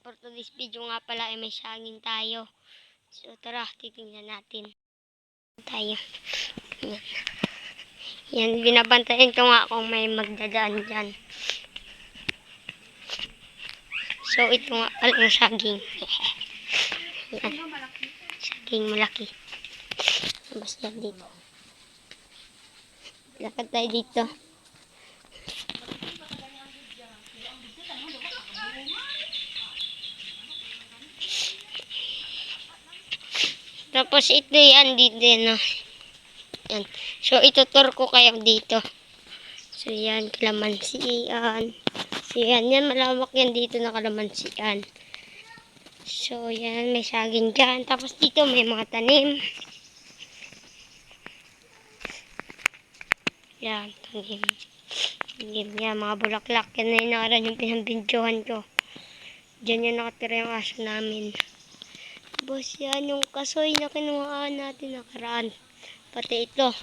For today's video nga pala ay may saging tayo. So tara, titingnan natin. Tayo. Yan. Yan, binabantayan ko nga kung may magdadaan dyan. So ito nga pala yung saging. Yan. Saging malaki. Labas yan dito. Lakad tayo dito. Tapos ito yan dito yan. oh. Yan. So itutur ko kayo dito. So yan, kalamansi yan. So yan, yan malawak yan dito na kalamansi yan. So yan, may saging dyan. Tapos dito may mga tanim. Yan, tanim. Tanim yan, mga bulaklak. Yan na nakaraan yung pinambidyohan ko. Diyan yung nakatira yung aso namin. Tapos yan, yung kasoy na kinuhaan natin nakaraan. Pati ito.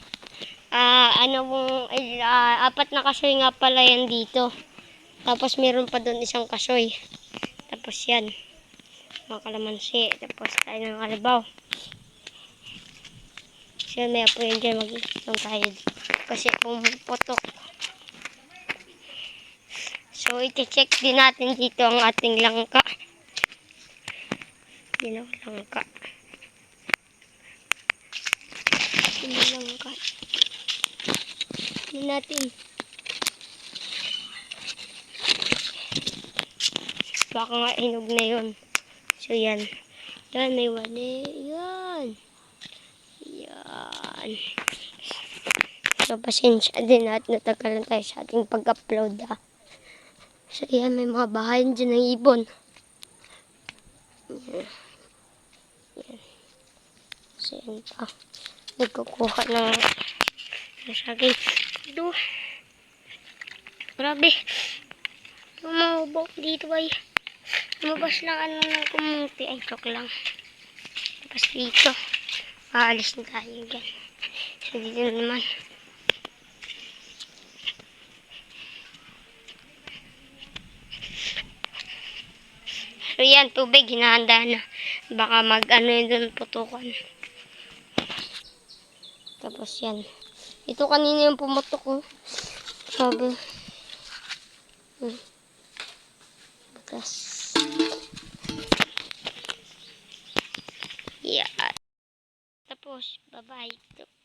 Ah, ano pong, ay, ah, apat na kasoy nga pala yan dito. Tapos meron pa doon isang kasoy. Tapos yan. Mga kalamansi. Tapos tayo ng kalabaw. Siya may apo yan dyan. Mag-iitong tayo. Kasi kung. So, iti-check din natin dito ang ating langka. Ginaw langka. Ginaw langka. Ano natin? Baka nga hinog na yun. So, yan. Yan, may wali. Yan. Yan. So, pasensya din at natagalan tayo sa ating pag-upload ha. So, yan, may mga bahay dyan ng ibon. Yan. Yan pa. Nagkukuha ng saging. Ito. Grabe. Lumabok dito ay. Lumabas lang ano ng kumuti. Ay, joke lang. Tapos dito. Aalis na tayo dyan. So, dito na naman. So yan, tubig, hinahanda na. Baka mag ano yun dun, putukan. Tapos yan. Ito kanina yung pumutok ko. Sabi. Hmm. Butas. Yan. Tapos, bye-bye.